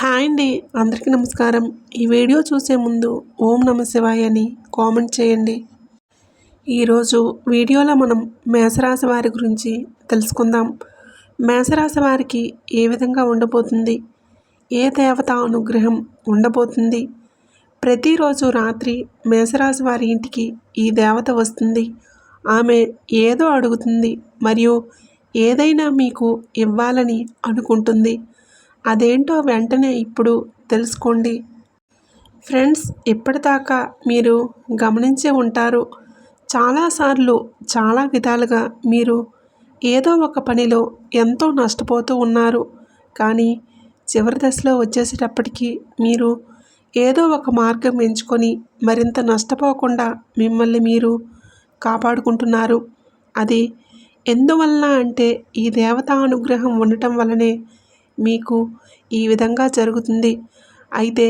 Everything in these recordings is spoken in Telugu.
హాయ్ అండి. అందరికీ నమస్కారం. ఈ వీడియో చూసే ముందు ఓం నమశివాయ అని కామెంట్ చేయండి. ఈరోజు వీడియోలో మనం మేషరాశి వారి గురించి తెలుసుకుందాం. మేషరాశి వారికి ఏ విధంగా ఉండబోతుంది? ఏ దేవత అనుగ్రహం ఉండబోతుంది? ప్రతిరోజు రాత్రి మేషరాశి వారి ఇంటికి ఈ దేవత వస్తుంది. ఆమె ఏదో అడుగుతుంది మరియు ఏదైనా మీకు ఇవ్వాలని అనుకుంటుంది. అదేంటో వెంటనే ఇప్పుడు తెలుసుకోండి. ఫ్రెండ్స్ ఇప్పటిదాకా మీరు గమనించే ఉంటారు. చాలాసార్లు చాలా విధాలుగా మీరు ఏదో ఒక పనిలో ఎంతో నష్టపోతూ ఉన్నారు. కానీ చివరి దశలో వచ్చేసేటప్పటికి మీరు ఏదో ఒక మార్గం ఎంచుకొని మరింత నష్టపోకుండా మిమ్మల్ని మీరు కాపాడుకుంటున్నారు. అది ఎందువలన అంటే ఈ దేవతా అనుగ్రహం ఉండటం వలనే మీకు ఈ విధంగా జరుగుతుంది. అయితే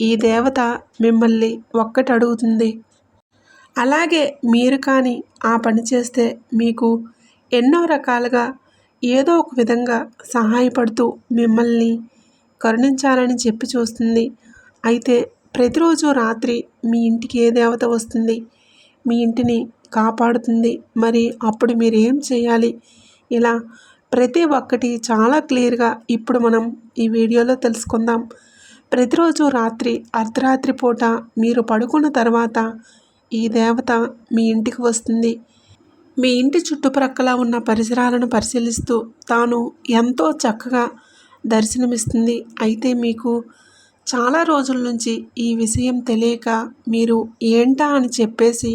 ఈ దేవత మిమ్మల్ని ఒక్కటి అడుగుతుంది. అలాగే మీరు కానీ ఆ పని చేస్తే మీకు ఎన్నో రకాలుగా ఏదో ఒక విధంగా సహాయపడుతూ మిమ్మల్ని కరుణించాలని చెప్పి చూస్తుంది. అయితే ప్రతిరోజు రాత్రి మీ ఇంటికి ఏ దేవత వస్తుంది? మీ ఇంటిని కాపాడుతుంది. మరి అప్పుడు మీరు ఏం చేయాలి? ఇలా ప్రతి ఒక్కటి చాలా క్లియర్గా ఇప్పుడు మనం ఈ వీడియోలో తెలుసుకుందాం. ప్రతిరోజు రాత్రి అర్ధరాత్రి పూట మీరు పడుకున్న తర్వాత ఈ దేవత మీ ఇంటికి వస్తుంది. మీ ఇంటి చుట్టుప్రక్కల ఉన్న పరిసరాలను పరిశీలిస్తూ తాను ఎంతో చక్కగా దర్శనమిస్తుంది. అయితే మీకు చాలా రోజుల నుంచి ఈ విషయం తెలియక మీరు ఏంటా అని చెప్పేసి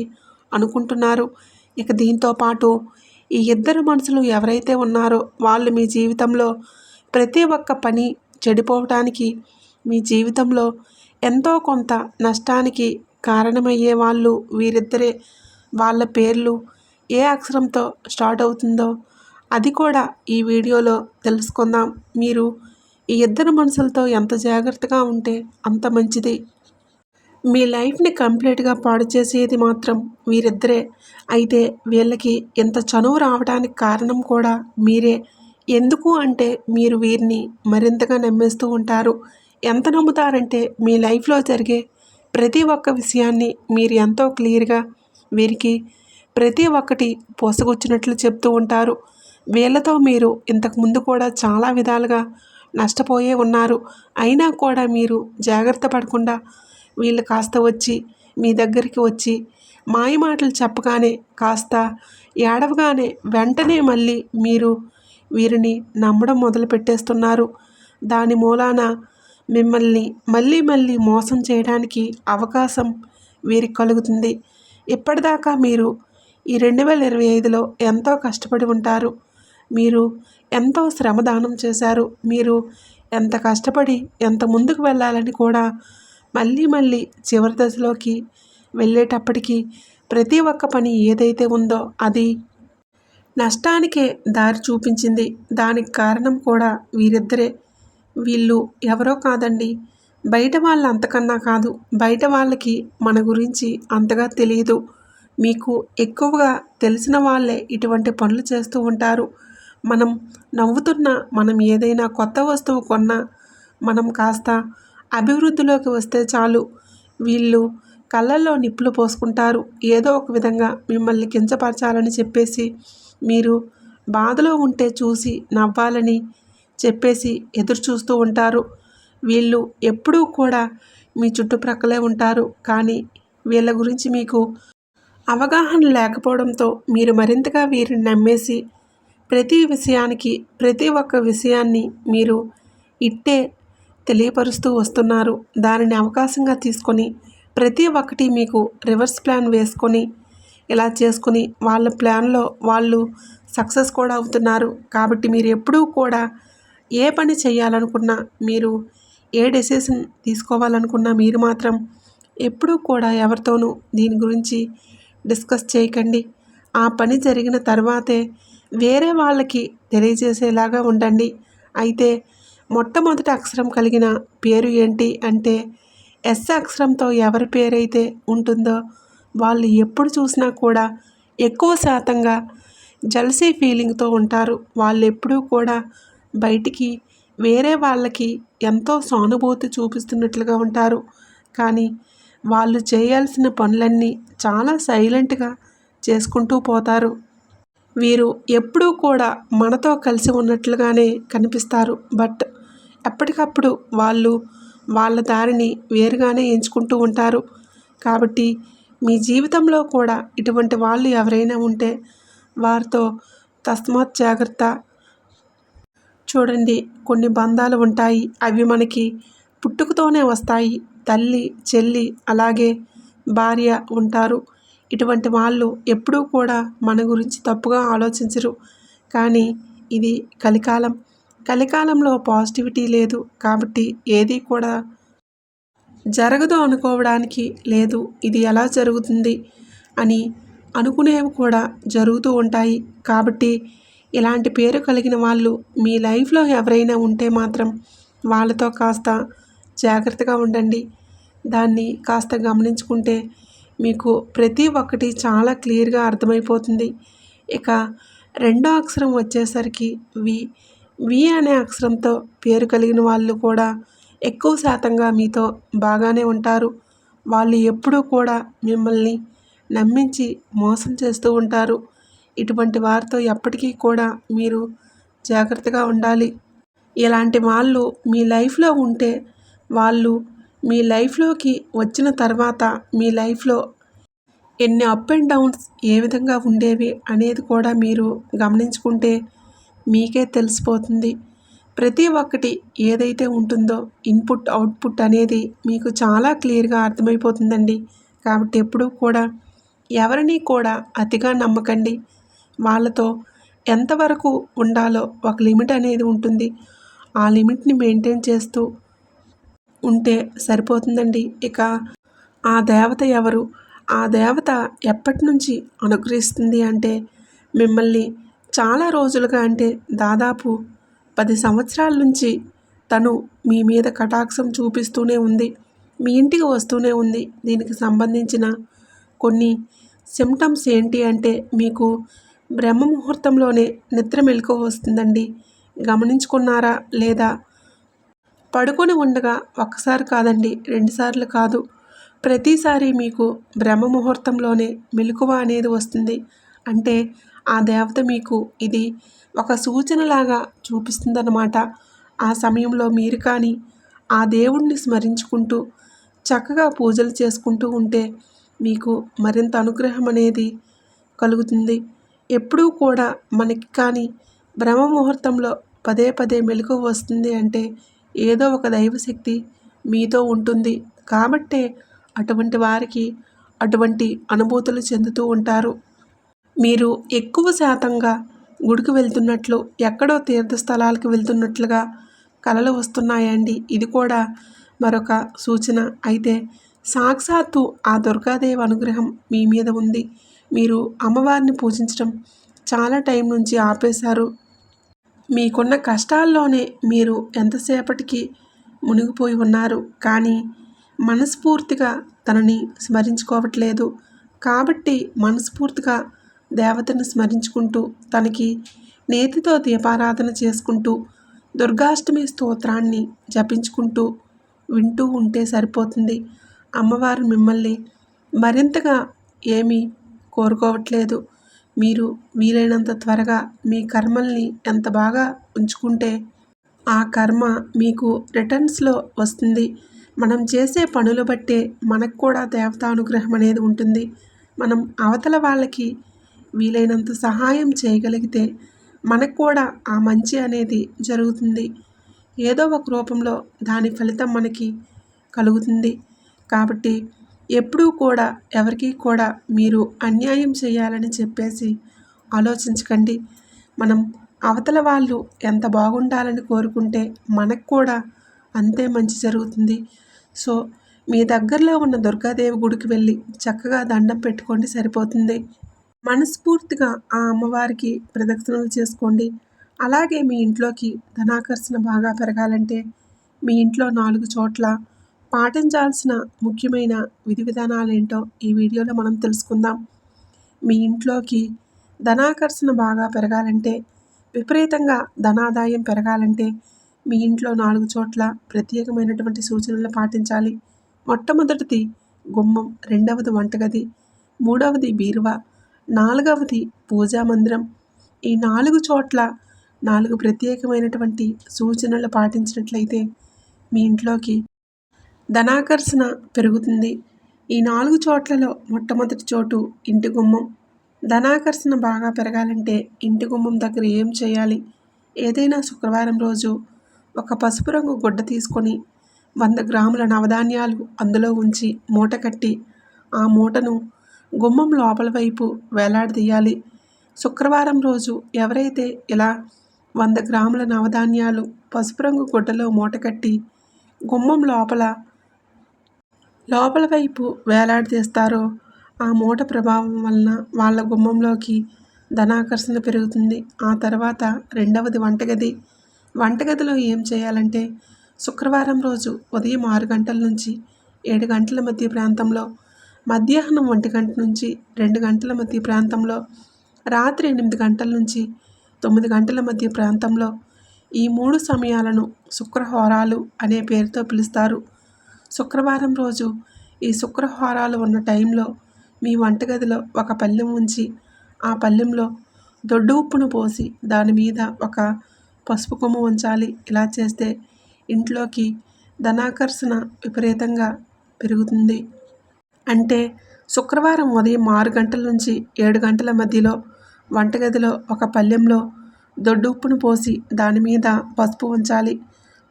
అనుకుంటున్నారు. ఇక దీంతో పాటు ఈ ఇద్దరు మనుషులు ఎవరైతే ఉన్నారో వాళ్ళు మీ జీవితంలో ప్రతి ఒక్క పని చెడిపోవటానికి మీ జీవితంలో ఎంతో కొంత నష్టానికి కారణమయ్యే వాళ్ళు వీరిద్దరే. వాళ్ళ పేర్లు ఏ అక్షరంతో స్టార్ట్ అవుతుందో అది కూడా ఈ వీడియోలో తెలుసుకుందాం. మీరు ఈ ఇద్దరు మనుషులతో ఎంత జాగ్రత్తగా ఉంటే అంత మంచిది. మీ లైఫ్ని కంప్లీట్గా పాడు చేసేది మాత్రం వీరిద్దరే. అయితే వీళ్ళకి ఇంత చనువు రావడానికి కారణం కూడా మీరే. ఎందుకు అంటే మీరు వీరిని మరింతగా నమ్మేస్తూ ఉంటారు. ఎంత నమ్ముతారంటే మీ లైఫ్లో జరిగే ప్రతి ఒక్క విషయాన్ని మీరు ఎంతో క్లియర్గా వీరికి ప్రతి ఒక్కటి పోసగొచ్చినట్లు చెప్తూ ఉంటారు. వీళ్ళతో మీరు ఇంతకుముందు కూడా చాలా విధాలుగా నష్టపోయే ఉన్నారు. అయినా కూడా మీరు జాగ్రత్త పడకుండా వీళ్ళు కాస్త వచ్చి మీ దగ్గరికి వచ్చి మాయ మాటలు చెప్పగానే కాస్త ఏడవగానే వెంటనే మళ్ళీ మీరు వీరిని నమ్మడం మొదలు పెట్టేస్తున్నారు. దాని మూలాన మిమ్మల్ని మళ్ళీ మళ్ళీ మోసం చేయడానికి అవకాశం వీరికి కలుగుతుంది. ఇప్పటిదాకా మీరు ఈ రెండు వేల ఇరవై ఐదులో ఎంతో కష్టపడి ఉంటారు. మీరు ఎంతో శ్రమదానం చేశారు. మీరు ఎంత కష్టపడి ఎంత ముందుకు వెళ్ళాలని కూడా మళ్ళీ మళ్ళీ చివరి దశలోకి వెళ్ళేటప్పటికీ ప్రతి ఒక్క పని ఏదైతే ఉందో అది నష్టానికే దారి చూపించింది. దానికి కారణం కూడా వీరిద్దరే. వీళ్ళు ఎవరో కాదండి. బయట వాళ్ళు అంతకన్నా కాదు. బయట వాళ్ళకి మన గురించి అంతగా తెలియదు. మీకు ఎక్కువగా తెలిసిన వాళ్ళే ఇటువంటి పనులు చేస్తూ ఉంటారు. మనం నవ్వుతున్న మనం ఏదైనా కొత్త వస్తువు కొన్నా మనం కాస్త అభివృద్ధిలోకి వస్తే చాలు. వీళ్ళు కళ్ళల్లో నిప్పులు పోసుకుంటారు. ఏదో ఒక విధంగా మిమ్మల్ని కించపరచాలని చెప్పేసి మీరు బాధలో ఉంటే చూసి నవ్వాలని చెప్పేసి ఎదురు చూస్తూ ఉంటారు. వీళ్ళు ఎప్పుడూ కూడా మీ చుట్టుప్రక్కలే ఉంటారు. కానీ వీళ్ళ గురించి మీకు అవగాహన లేకపోవడంతో మీరు మరింతగా వీరిని నమ్మేసి ప్రతి విషయానికి ప్రతి ఒక్క విషయాన్ని మీరు ఇట్టే తెలియపరుస్తూ వస్తున్నారు. దానిని అవకాశంగా తీసుకొని ప్రతి ఒక్కటి మీకు రివర్స్ ప్లాన్ వేసుకొని ఇలా చేసుకుని వాళ్ళ ప్లాన్లో వాళ్ళు సక్సెస్ కూడా అవుతున్నారు. కాబట్టి మీరు ఎప్పుడూ కూడా ఏ పని చేయాలనుకున్నా మీరు ఏ డెసిషన్ తీసుకోవాలనుకున్నా మీరు మాత్రం ఎప్పుడూ కూడా ఎవరితోనూ దీని గురించి డిస్కస్ చేయకండి. ఆ పని జరిగిన తర్వాతే వేరే వాళ్ళకి తెలియజేసేలాగా ఉండండి. అయితే మొట్టమొదటి అక్షరం కలిగిన పేరు ఏంటి అంటే ఎస్ అక్షరంతో ఎవరి పేరైతే ఉంటుందో వాళ్ళు ఎప్పుడు చూసినా కూడా ఎక్కువ శాతంగా జలసీ ఫీలింగ్తో ఉంటారు. వాళ్ళు ఎప్పుడూ కూడా బయటికి వేరే వాళ్ళకి ఎంతో సానుభూతి చూపిస్తున్నట్లుగా ఉంటారు. కానీ వాళ్ళు చేయాల్సిన పనులన్నీ చాలా సైలెంట్గా చేసుకుంటూ పోతారు. వీరు ఎప్పుడూ కూడా మనతో కలిసి ఉన్నట్లుగానే కనిపిస్తారు. బట్ ఎప్పటికప్పుడు వాళ్ళు వాళ్ళ దారిని వేరుగానే ఎంచుకుంటూ ఉంటారు. కాబట్టి మీ జీవితంలో కూడా ఇటువంటి వాళ్ళు ఎవరైనా ఉంటే వారితో తస్మాత్ జాగ్రత్త. చూడండి కొన్ని బంధాలు ఉంటాయి. అవి మనకి పుట్టుకతోనే వస్తాయి. తల్లి చెల్లి అలాగే భార్య ఉంటారు. ఇటువంటి వాళ్ళు ఎప్పుడూ కూడా మన గురించి తప్పుగా ఆలోచించరు. కానీ ఇది కలికాలం. కలికాలంలో పాజిటివిటీ లేదు కాబట్టి ఏది కూడా జరగదు అనుకోవడానికి లేదు ఇది ఎలా జరుగుతుంది అని అనుకునేవి కూడా జరుగుతూ ఉంటాయి. కాబట్టి ఇలాంటి పేరు కలిగిన వాళ్ళు మీ లైఫ్లో ఎవరైనా ఉంటే మాత్రం వాళ్ళతో కాస్త జాగ్రత్తగా ఉండండి. దాన్ని కాస్త గమనించుకుంటే మీకు ప్రతి ఒక్కటి చాలా క్లియర్గా అర్థమైపోతుంది. ఇక రెండో అక్షరం వచ్చేసరికి వి. వి అనే అక్షరంతో పేరు కలిగిన వాళ్ళు కూడా ఎక్కువ శాతంగా మీతో బాగానే ఉంటారు. వాళ్ళు ఎప్పుడూ కూడా మిమ్మల్ని నమ్మించి మోసం చేస్తూ ఉంటారు. ఇటువంటి వారితో ఎప్పటికీ కూడా మీరు జాగ్రత్తగా ఉండాలి. ఇలాంటి వాళ్ళు మీ లైఫ్లో ఉంటే వాళ్ళు మీ లైఫ్లోకి వచ్చిన తర్వాత మీ లైఫ్లో ఎన్ని అప్ అండ్ డౌన్స్ ఏ విధంగా ఉండేవి అనేది కూడా మీరు గమనించుకుంటే మీకే తెలిసిపోతుంది. ప్రతి ఒక్కటి ఏదైతే ఉంటుందో ఇన్పుట్ అవుట్పుట్ అనేది మీకు చాలా క్లియర్గా అర్థమైపోతుందండి. కాబట్టి ఎప్పుడూ కూడా ఎవరిని కూడా అతిగా నమ్మకండి. వాళ్ళతో ఎంతవరకు ఉండాలో ఒక లిమిట్ అనేది ఉంటుంది. ఆ లిమిట్ని మెయింటైన్ చేస్తూ ఉంటే సరిపోతుందండి. ఇక ఆ దేవత ఎవరు? ఆ దేవత ఎప్పటి నుంచి అనుగ్రహిస్తుంది అంటే మిమ్మల్ని చాలా రోజులుగా అంటే దాదాపు పది సంవత్సరాల నుంచి తను మీ మీద కటాక్షం చూపిస్తూనే ఉంది. మీ ఇంటికి వస్తూనే ఉంది. దీనికి సంబంధించిన కొన్ని సిమ్టమ్స్ ఏంటి అంటే మీకు బ్రహ్మ ముహూర్తంలోనే నిద్ర మెలకు వస్తుందండి. గమనించుకున్నారా లేదా? పడుకొని ఉండగా ఒక్కసారి కాదండి రెండుసార్లు కాదు. ప్రతిసారి మీకు బ్రహ్మ ముహూర్తంలోనే మెలకువ అనేది వస్తుంది. అంటే ఆ దేవత మీకు ఇది ఒక సూచనలాగా చూపిస్తుందన్నమాట. ఆ సమయంలో మీరు కానీ ఆ దేవుణ్ణి స్మరించుకుంటూ చక్కగా పూజలు చేసుకుంటూ ఉంటే మీకు మరింత అనుగ్రహం అనేది కలుగుతుంది. ఎప్పుడూ కూడా మనకి కానీ బ్రహ్మ ముహూర్తంలో పదే పదే మెలకు వస్తుంది అంటే ఏదో ఒక దైవశక్తి మీతో ఉంటుంది. కాబట్టే అటువంటి వారికి అటువంటి అనుభూతులు చెందుతూ ఉంటారు. మీరు ఎక్కువ శాతంగా గుడికి వెళ్తున్నట్లు ఎక్కడో తీర్థస్థలాలకు వెళ్తున్నట్లుగా కలలు వస్తున్నాయండి. ఇది కూడా మరొక సూచన. అయితే సాక్షాత్తు ఆ దుర్గాదేవి అనుగ్రహం మీ మీద ఉంది. మీరు అమ్మవారిని పూజించడం చాలా టైం నుంచి ఆపేశారు. మీకున్న కష్టాల్లోనే మీరు ఎంతసేపటికి మునిగిపోయి ఉన్నారు. కానీ మనస్ఫూర్తిగా తనని స్మరించుకోవట్లేదు. కాబట్టి మనస్ఫూర్తిగా దేవతను స్మరించుకుంటూ తనకి నేతితో దీపారాధన చేసుకుంటూ దుర్గాష్టమి స్తోత్రాన్ని జపించుకుంటూ వింటూ ఉంటే సరిపోతుంది. అమ్మవారు మిమ్మల్ని మరింతగా ఏమీ కోరుకోవట్లేదు. మీరు వీలైనంత త్వరగా మీ కర్మల్ని ఎంత బాగా ఉంచుకుంటే ఆ కర్మ మీకు రిటర్న్స్లో వస్తుంది. మనం చేసే పనులు బట్టే మనకు కూడా దేవతానుగ్రహం అనేది ఉంటుంది. మనం అవతల వాళ్ళకి వీలైనంత సహాయం చేయగలిగితే మనకు కూడా ఆ మంచి అనేది జరుగుతుంది. ఏదో ఒక రూపంలో దాని ఫలితం మనకి కలుగుతుంది. కాబట్టి ఎప్పుడూ కూడా ఎవరికీ కూడా మీరు అన్యాయం చేయాలని చెప్పేసి ఆలోచించకండి. మనం అవతల వాళ్ళు ఎంత బాగుండాలని కోరుకుంటే మనకు కూడా అంతే మంచి జరుగుతుంది. సో మీ దగ్గరలో ఉన్న దుర్గాదేవి గుడికి వెళ్ళి చక్కగా దండం పెట్టుకోండి సరిపోతుంది. మనస్ఫూర్తిగా ఆ అమ్మవారికి ప్రదక్షిణలు చేసుకోండి. అలాగే మీ ఇంట్లోకి ధనాకర్షణ బాగా పెరగాలంటే మీ ఇంట్లో నాలుగు చోట్ల పాటించాల్సిన ముఖ్యమైన విధి విధానాలు ఏంటో ఈ వీడియోలో మనం తెలుసుకుందాం. మీ ఇంట్లోకి ధనాకర్షణ బాగా పెరగాలంటే విపరీతంగా ధనాదాయం పెరగాలంటే మీ ఇంట్లో నాలుగు చోట్ల ప్రత్యేకమైనటువంటి సూచనలు పాటించాలి. మొట్టమొదటిది గుమ్మం రెండవది వంటగది మూడవది బీరువా నాలుగవది పూజా మందిరం. ఈ నాలుగు చోట్ల నాలుగు ప్రత్యేకమైనటువంటి సూచనలు పాటించినట్లయితే మీ ఇంట్లోకి ధనాకర్షణ పెరుగుతుంది. ఈ నాలుగు చోట్లలో మొట్టమొదటి చోటు ఇంటి గుమ్మం. ధనాకర్షణ బాగా పెరగాలంటే ఇంటి గుమ్మం దగ్గర ఏం చేయాలి? ఏదైనా శుక్రవారం రోజు ఒక పసుపు రంగు గుడ్డ తీసుకొని వంద గ్రాముల నవధాన్యాలు అందులో ఉంచి మూట కట్టి ఆ మూటను గుమ్మం లోపల వైపు వేలాడదీయాలి శుక్రవారం రోజు ఎవరైతే ఇలా వంద గ్రాముల నవధాన్యాలు పసుపు రంగు గుడ్డలో మూట కట్టి గుమ్మం లోపల లోపల వైపు వేలాడదీస్తారో ఆ మూట ప్రభావం వలన వాళ్ళ గుమ్మంలోకి ధనాకర్షణ పెరుగుతుంది. ఆ తర్వాత రెండవది వంటగది. వంటగదిలో ఏం చేయాలంటే శుక్రవారం రోజు ఉదయం ఆరు గంటల నుంచి ఏడు గంటల మధ్య ప్రాంతంలో మధ్యాహ్నం ఒంటి గంట నుంచి రెండు గంటల మధ్య ప్రాంతంలో రాత్రి ఎనిమిది గంటల నుంచి తొమ్మిది గంటల మధ్య ప్రాంతంలో ఈ మూడు సమయాలను శుక్రహోరాలు అనే పేరుతో పిలుస్తారు. శుక్రవారం రోజు ఈ శుక్రహోరాలు ఉన్న టైంలో మీ వంటగదిలో ఒక పళ్ళెం ఉంచి ఆ పళ్ళెంలో దొడ్డు ఉప్పును పోసి దాని మీద ఒక పసుపు కొమ్ము ఉంచాలి. ఇలా చేస్తే ఇంట్లోకి ధనాకర్షణ విపరీతంగా పెరుగుతుంది. అంటే శుక్రవారం ఉదయం ఆరు గంటల నుంచి ఏడు గంటల మధ్యలో వంటగదిలో ఒక పళ్ళెంలో దొడ్డు ఉప్పును పోసి దాని మీద పసుపు ఉంచాలి.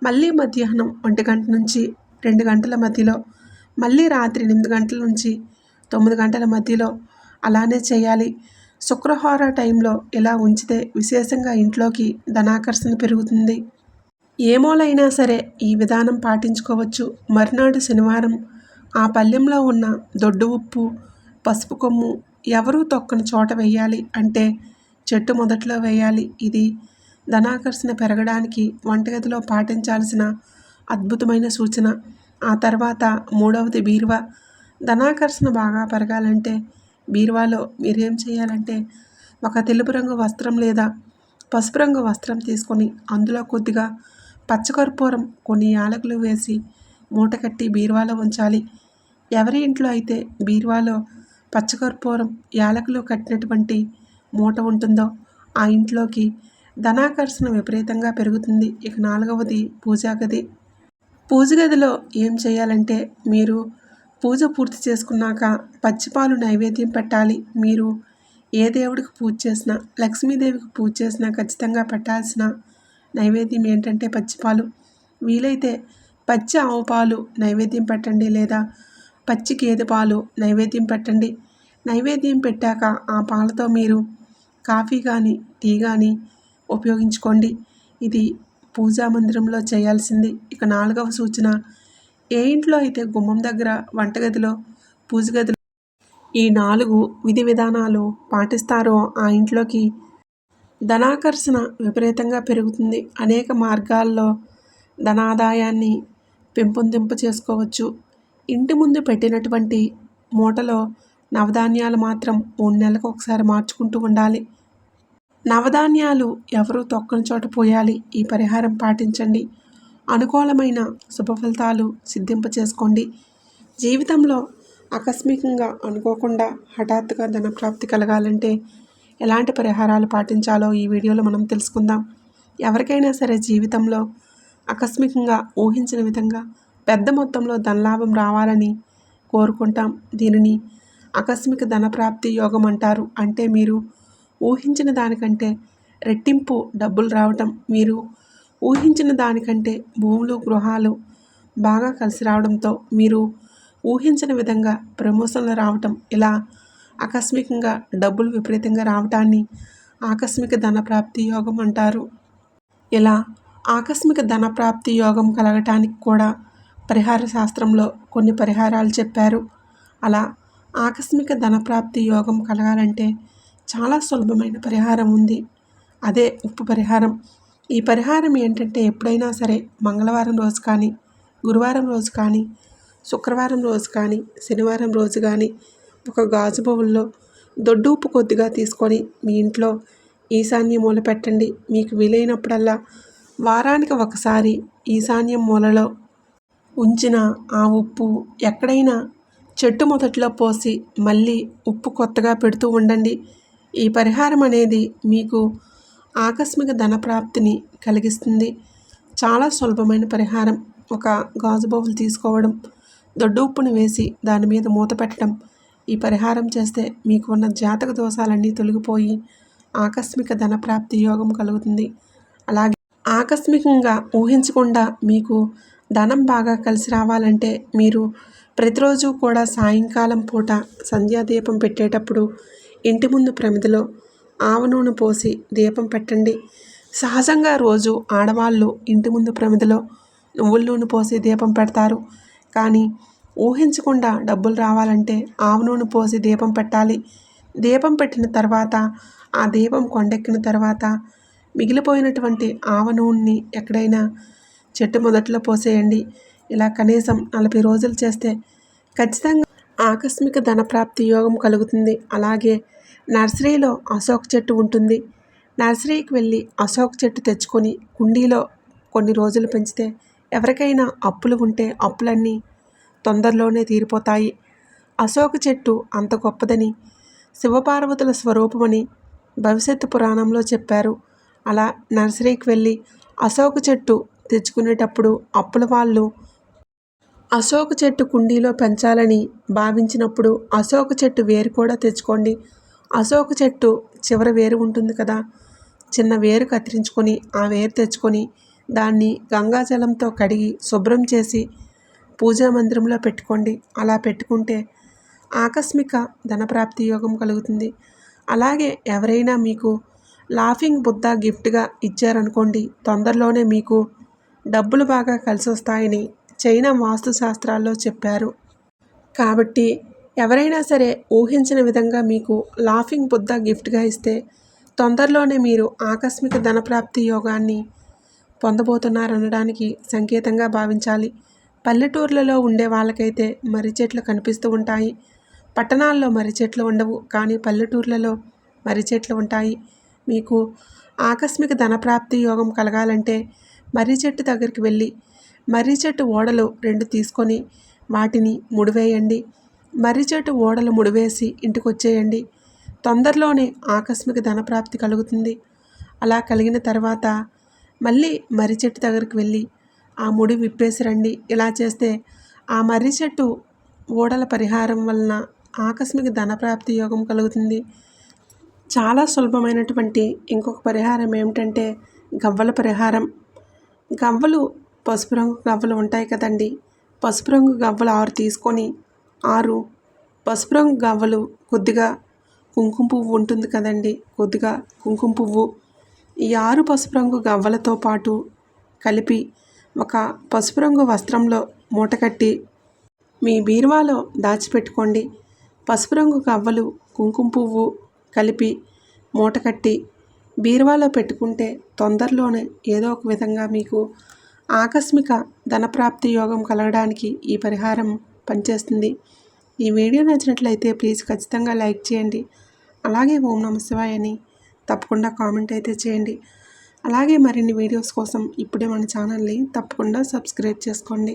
మళ్ళీ మధ్యాహ్నం ఒంటి గంట నుంచి రెండు గంటల మధ్యలో మళ్ళీ రాత్రి ఎనిమిది గంటల నుంచి తొమ్మిది గంటల మధ్యలో అలానే చేయాలి. శుక్రహార టైంలో ఇలా ఉంచితే విశేషంగా ఇంట్లోకి ధనాకర్షణ పెరుగుతుంది. ఏమోలైనా సరే ఈ విధానం పాటించుకోవచ్చు. మర్నాడు శనివారం ఆ పళ్ళెంలో ఉన్న దొడ్డు ఉప్పు పసుపు కొమ్ము ఎవరూ తొక్కని చోట వేయాలి అంటే చెట్టు మొదట్లో వేయాలి ఇది ధనాకర్షణ పెరగడానికి వంటగదిలో పాటించాల్సిన అద్భుతమైన సూచన. ఆ తర్వాత మూడవది బీరువా. ధనాకర్షణ బాగా పెరగాలంటే బీరువాలో మీరేం చేయాలంటే ఒక తెలుపు రంగు వస్త్రం లేదా పసుపు రంగు వస్త్రం తీసుకొని అందులో కొద్దిగా పచ్చకర్పూరం కొన్ని యాలకులు వేసి మూట కట్టి బీరువాలో ఉంచాలి. ఎవరి ఇంట్లో అయితే బీరువాలో పచ్చకర్పూరం యాలకులు కట్టినటువంటి మూట ఉంటుందో ఆ ఇంట్లోకి ధనాకర్షణ విపరీతంగా పెరుగుతుంది. ఇక నాలుగవది పూజా గది. పూజ గదిలో ఏం చేయాలంటే మీరు పూజ పూర్తి చేసుకున్నాక పచ్చిపాలు నైవేద్యం పెట్టాలి. మీరు ఏ దేవుడికి పూజ చేసినా లక్ష్మీదేవికి పూజ చేసినా ఖచ్చితంగా పెట్టాల్సిన నైవేద్యం ఏంటంటే పచ్చిపాలు. వీలైతే పచ్చి ఆవు పాలు నైవేద్యం పెట్టండి లేదా పచ్చి గేదె పాలు నైవేద్యం పెట్టండి. నైవేద్యం పెట్టాక ఆ పాలతో మీరు కాఫీ కానీ టీ కానీ ఉపయోగించుకోండి. ఇది పూజా మందిరంలో చేయాల్సింది. ఇక నాలుగవ సూచన ఏ ఇంట్లో అయితే గుమ్మం దగ్గర వంటగదిలో పూజ గదిలో ఈ నాలుగు విధి విధానాలు పాటిస్తారో ఆ ఇంట్లోకి ధనాకర్షణ విపరీతంగా పెరుగుతుంది. అనేక మార్గాల్లో ధనాదాయాన్ని పెంపొందింప చేసుకోవచ్చు ఇంటి ముందు పెట్టినటువంటి మూటలో నవధాన్యాలు మాత్రం మూడు నెలలకు ఒకసారి మార్చుకుంటూ ఉండాలి. నవధాన్యాలు ఎవరు తొక్కని చోట పోయాలి. ఈ పరిహారం పాటించండి. అనుకూలమైన శుభ ఫలితాలు సిద్ధింప చేసుకోండి జీవితంలో ఆకస్మికంగా అనుకోకుండా హఠాత్తుగా ధనప్రాప్తి కలగాలంటే ఎలాంటి పరిహారాలు పాటించాలో ఈ వీడియోలో మనం తెలుసుకుందాం. ఎవరికైనా సరే జీవితంలో ఆకస్మికంగా ఊహించిన విధంగా పెద్ద మొత్తంలో ధనలాభం రావాలని కోరుకుంటాం. దీనిని ఆకస్మిక ధనప్రాప్తి యోగం అంటారు. అంటే మీరు ఊహించిన దానికంటే రెట్టింపు డబ్బులు రావటం మీరు ఊహించిన దానికంటే భూములు గృహాలు బాగా కలిసి రావడంతో మీరు ఊహించిన విధంగా ప్రమోషన్లు రావటం ఇలా ఆకస్మికంగా డబ్బులు విపరీతంగా రావటాన్ని ఆకస్మిక ధనప్రాప్తి యోగం అంటారు. ఇలా ఆకస్మిక ధనప్రాప్తి యోగం కలగటానికి కూడా పరిహార శాస్త్రంలో కొన్ని పరిహారాలు చెప్పారు. అలా ఆకస్మిక ధనప్రాప్తి యోగం కలగాలంటే చాలా సులభమైన పరిహారం ఉంది. అదే ఉప్పు పరిహారం. ఈ పరిహారం ఏంటంటే ఎప్పుడైనా సరే మంగళవారం రోజు కానీ గురువారం రోజు కానీ శుక్రవారం రోజు కానీ శనివారం రోజు కానీ ఒక గాజు బౌల్లో దొడ్డు ఉప్పు కొద్దిగా తీసుకొని మీ ఇంట్లో ఈశాన్య మూల పెట్టండి. మీకు వీలైనప్పుడల్లా వారానికి ఒకసారి ఈశాన్యం మూలలో ఉంచిన ఆ ఉప్పు ఎక్కడైనా చెట్టు మొదట్లో పోసి మళ్ళీ ఉప్పు కొత్తగా పెడుతూ ఉండండి. ఈ పరిహారం అనేది మీకు ఆకస్మిక ధనప్రాప్తిని కలిగిస్తుంది. చాలా సులభమైన పరిహారం. ఒక గాజు బౌల్ తీసుకోవడం దొడ్డు ఉప్పును వేసి దాని మీద మూత పెట్టడం ఈ పరిహారం చేస్తే మీకు ఉన్న జాతక దోషాలన్నీ తొలగిపోయి ఆకస్మిక ధనప్రాప్తి యోగం కలుగుతుంది. అలాగే ఆకస్మికంగా ఊహించకుండా మీకు ధనం బాగా కలిసి రావాలంటే మీరు ప్రతిరోజు కూడా సాయంకాలం పూట సంధ్యాదీపం పెట్టేటప్పుడు ఇంటి ముందు ప్రమిదిలో ఆవ నూనె పోసి దీపం పెట్టండి. సహజంగా రోజు ఆడవాళ్ళు ఇంటి ముందు ప్రమిదిలో నువ్వుల నూనె పోసి దీపం పెడతారు. కానీ ఊహించకుండా డబ్బులు రావాలంటే ఆవ నూనె పోసి దీపం పెట్టాలి. దీపం పెట్టిన తర్వాత ఆ దీపం కొండెక్కిన తర్వాత మిగిలిపోయినటువంటి ఆవ నూనెని ఎక్కడైనా చెట్టు మొదట్లో పోసేయండి. ఇలా కనీసం నలభై రోజులు చేస్తే ఖచ్చితంగా ఆకస్మిక ధనప్రాప్తి యోగం కలుగుతుంది. అలాగే నర్సరీలో అశోక్ చెట్టు ఉంటుంది. నర్సరీకి వెళ్ళి అశోక్ చెట్టు తెచ్చుకొని కుండీలో కొన్ని రోజులు పెంచితే ఎవరికైనా అప్పులు ఉంటే అప్పులన్నీ తొందరలోనే తీరిపోతాయి. అశోక చెట్టు అంత గొప్పదని శివపార్వతుల స్వరూపమని భవిష్యత్తు పురాణంలో చెప్పారు. అలా నర్సరీకి వెళ్ళి అశోక చెట్టు తెచ్చుకునేటప్పుడు అప్పుల వాళ్ళు అశోక చెట్టు కుండీలో పెంచాలని భావించినప్పుడు అశోక చెట్టు వేరు కూడా తెచ్చుకోండి. అశోక చెట్టు చివర వేరు ఉంటుంది కదా. చిన్న వేరు కత్తిరించుకొని ఆ వేరు తెచ్చుకొని దాన్ని గంగాజలంతో కడిగి శుభ్రం చేసి పూజా మందిరంలో పెట్టుకోండి. అలా పెట్టుకుంటే ఆకస్మిక ధనప్రాప్తి యోగం కలుగుతుంది. అలాగే ఎవరైనా మీకు లాఫింగ్ బుద్ధ గిఫ్ట్గా ఇచ్చారనుకోండి తొందరలోనే మీకు డబ్బులు బాగా కలిసి వస్తాయని చైనా వాస్తు శాస్త్రాల్లో చెప్పారు. కాబట్టి ఎవరైనా సరే ఊహించిన విధంగా మీకు లాఫింగ్ బుద్ధ గిఫ్ట్గా ఇస్తే తొందరలోనే మీరు ఆకస్మిక ధనప్రాప్తి యోగాన్ని పొందబోతున్నారనడానికి సంకేతంగా భావించాలి. పల్లెటూర్లలో ఉండే వాళ్ళకైతే మర్రి చెట్లు కనిపిస్తూ ఉంటాయి. పట్టణాల్లో మర్రి చెట్లు ఉండవు. కానీ పల్లెటూర్లలో మర్రి చెట్లు ఉంటాయి. మీకు ఆకస్మిక ధనప్రాప్తి యోగం కలగాలంటే మర్రి చెట్టు దగ్గరికి వెళ్ళి మర్రి చెట్టు ఓడలు రెండు తీసుకొని వాటిని ముడివేయండి. మర్రి చెట్టు ఓడలు ముడివేసి ఇంటికి వచ్చేయండి తొందరలోనే ఆకస్మిక ధనప్రాప్తి కలుగుతుంది. అలా కలిగిన తర్వాత మళ్ళీ మర్రి చెట్టు దగ్గరికి వెళ్ళి ఆ ముడి విప్పేసి రండి. ఇలా చేస్తే ఆ మర్రి చెట్టు ఓడల పరిహారం వలన ఆకస్మిక ధనప్రాప్తి యోగం కలుగుతుంది. చాలా సులభమైనటువంటి ఇంకొక పరిహారం ఏమిటంటే గవ్వల పరిహారం. గవ్వలు పసుపు రంగు గవ్వలు ఉంటాయి కదండి. పసుపు రంగు గవ్వలు ఆరు తీసుకొని ఆరు పసుపు రంగు గవ్వలు కొద్దిగా కుంకుమ పువ్వు ఉంటుంది కదండి. కొద్దిగా కుంకుమ పువ్వు. ఈ ఆరు పసుపు రంగు గవ్వలతో పాటు కలిపి ఒక పసుపు రంగు వస్త్రంలో మూటకట్టి మీ బీరువాలో దాచిపెట్టుకోండి. పసుపు రంగు గవ్వలు కుంకుమ పువ్వు కలిపి మూటకట్టి బీరువాలో పెట్టుకుంటే తొందరలోనే ఏదో ఒక విధంగా మీకు ఆకస్మిక ధనప్రాప్తి యోగం కలగడానికి ఈ పరిహారం పనిచేస్తుంది. ఈ వీడియో నచ్చినట్లయితే ప్లీజ్ ఖచ్చితంగా లైక్ చేయండి. అలాగే ఓం నమ శివాయ అని తప్పకుండా కామెంట్ అయితే చేయండి. అలాగే మరిన్ని వీడియోస్ కోసం ఇప్పుడే మన ఛానల్ని తప్పకుండా సబ్స్క్రైబ్ చేసుకోండి.